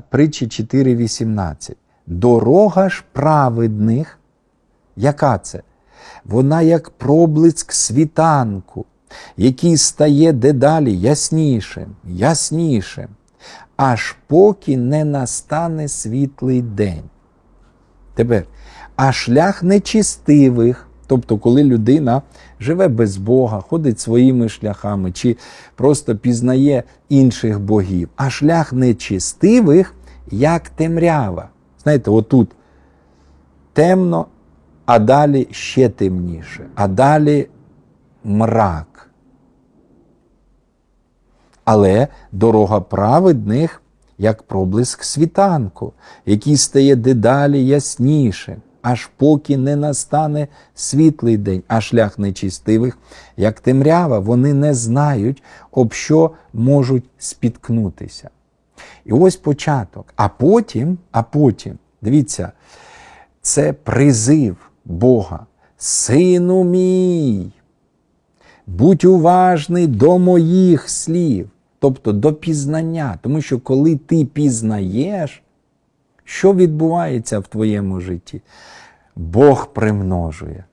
Притчі 4.18. Дорога ж праведних, яка це? Вона як проблиск світанку, який стає дедалі яснішим, яснішим, аж поки не настане світлий день. Тепер, а шлях нечистивих, тобто, коли людина живе без Бога, ходить своїми шляхами, чи просто пізнає інших богів, а шлях нечистивих, як темрява. Знаєте, отут темно, а далі ще темніше, а далі мрак. Але дорога праведних, як проблиск світанку, який стає дедалі яснішим, аж поки не настане світлий день, а шлях нечистивих, як темрява, вони не знають, об що можуть спіткнутися. І ось початок. А потім, а потім, дивіться, це призив Бога. Сину мій, будь уважний до моїх слів, тобто до пізнання. Тому що коли ти пізнаєш, що відбувається в твоєму житті, Бог примножує.